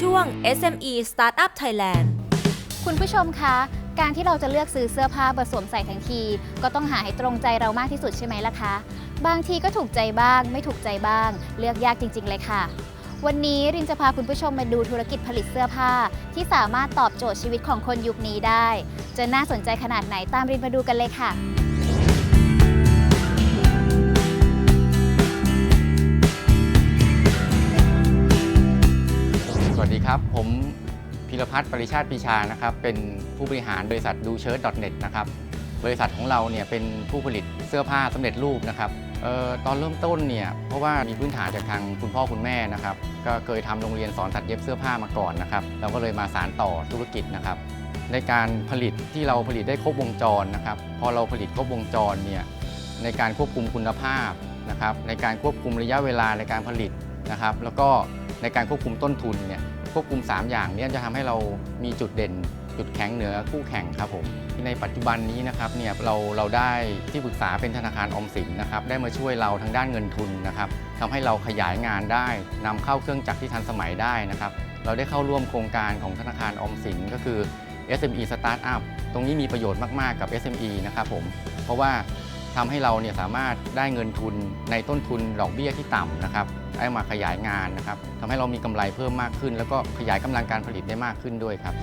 ช่วง SME Startup Thailand คุณผู้ชมคะ การที่เราจะเลือกซื้อเสื้อผ้ามาสวมใส่ทั้งที ก็ต้องหาให้ตรงใจเรามากที่สุดใช่ไหมล่ะคะ บางทีก็ถูกใจบ้าง ไม่ถูกใจบ้าง เลือกยากจริง ๆ เลยค่ะ วันนี้รินจะพาคุณผู้ชมมาดูธุรกิจผลิตเสื้อผ้า ที่สามารถตอบโจทย์ชีวิตของคนยุคนี้ได้ จะน่าสนใจขนาดไหนตามรินมาดูกันเลยค่ะ สวัสดีครับ ผมพิรพัฒน์ปริชาติปีชานะครับ เป็นผู้บริหารบริษัทดูเชิร์ต .net นะครับ บริษัทของเราเนี่ยเป็นผู้ผลิตเสื้อผ้าสำเร็จรูปนะครับออตอนเริ่มต้นเนี่ยเพราะว่ามีพื้นฐานจากทางคุณพ่อคุณแม่นะครับ ก็เคยทำโรงเรียนสอนตัดเย็บเสื้อผ้ามาก่อนนะครับ เราก็เลยมาสานต่อธุรกิจนะครับ ในการผลิตที่เราผลิตได้ครบวงจรนะครับ พอเราผลิตครบวงจรเนี่ยในการควบคุมคุณภาพนะครับ ในการควบคุมระยะเวลาในการผลิตนะครับ แล้วก็ ในการควบคุมต้นทุนเนี่ยควบคุม 3 อย่างนี้จะทำให้เรามีจุดเด่น จุดแข็งเหนือคู่แข่งครับผมในปัจจุบันนี้นะครับเนี่ยเราเราได้ที่ปรึกษาเป็นธนาคารออมสินนะครับได้มาช่วยเราทางด้านเงินทุนนะครับทำให้เราขยายงานได้นำเข้าเครื่องจักรที่ทันสมัยได้นะครับเราได้เข้าร่วมโครงการของธนาคารออมสินก็คือ SME Startup ตรงนี้มีประโยชน์มาก ๆ กับ SME นะครับผม เพราะว่า ทำให้เราเนี่ยสามารถได้เงินทุนในต้นทุนดอกเบี้ยที่ต่ำนะครับได้มาขยายงานนะครับทำให้เรามีกำไรเพิ่มมากขึ้น แล้วก็ขยายกำลังการผลิตได้มากขึ้นด้วยครับ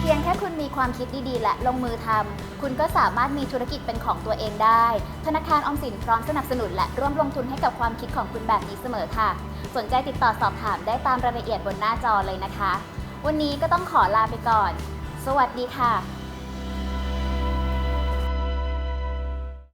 เพียงแค่คุณมีความคิดดีๆ และลงมือทำคุณก็สามารถมีธุรกิจเป็นของตัวเองได้ ธนาคารออมสินพร้อมสนับสนุนและร่วมลงทุนให้กับความคิดของคุณแบบนี้เสมอค่ะ สนใจติดต่อสอบถามได้ตามรายละเอียดบนหน้าจอเลยนะคะ วันนี้ก็ต้องขอลาไปก่อน สวัสดีค่ะ